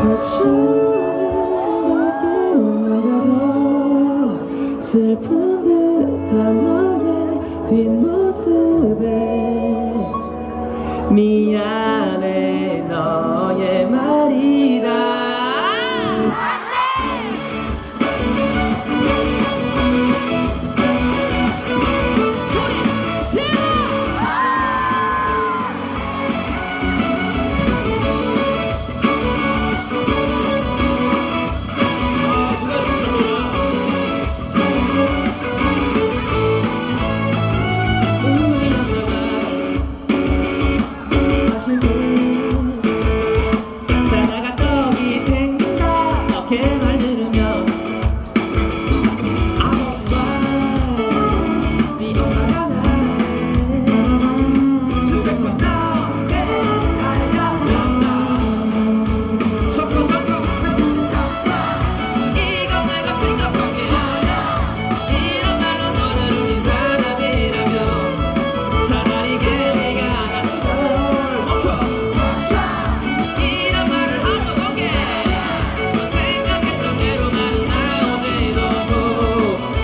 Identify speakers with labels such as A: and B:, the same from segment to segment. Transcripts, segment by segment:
A: 다시 내게 오는데도 슬픈 듯한 너의 뒷모습에 미안.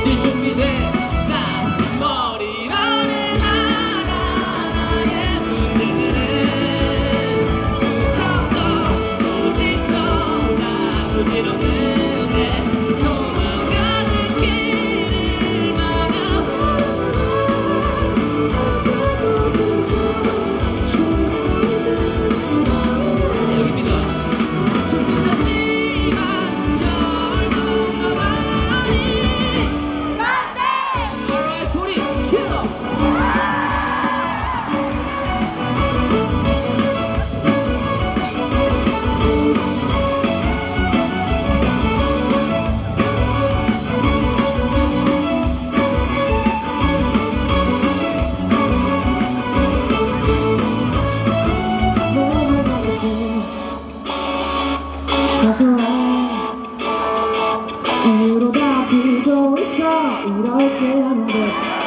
A: teaching me. 서로 다 들고 있어. 이렇게 하는데.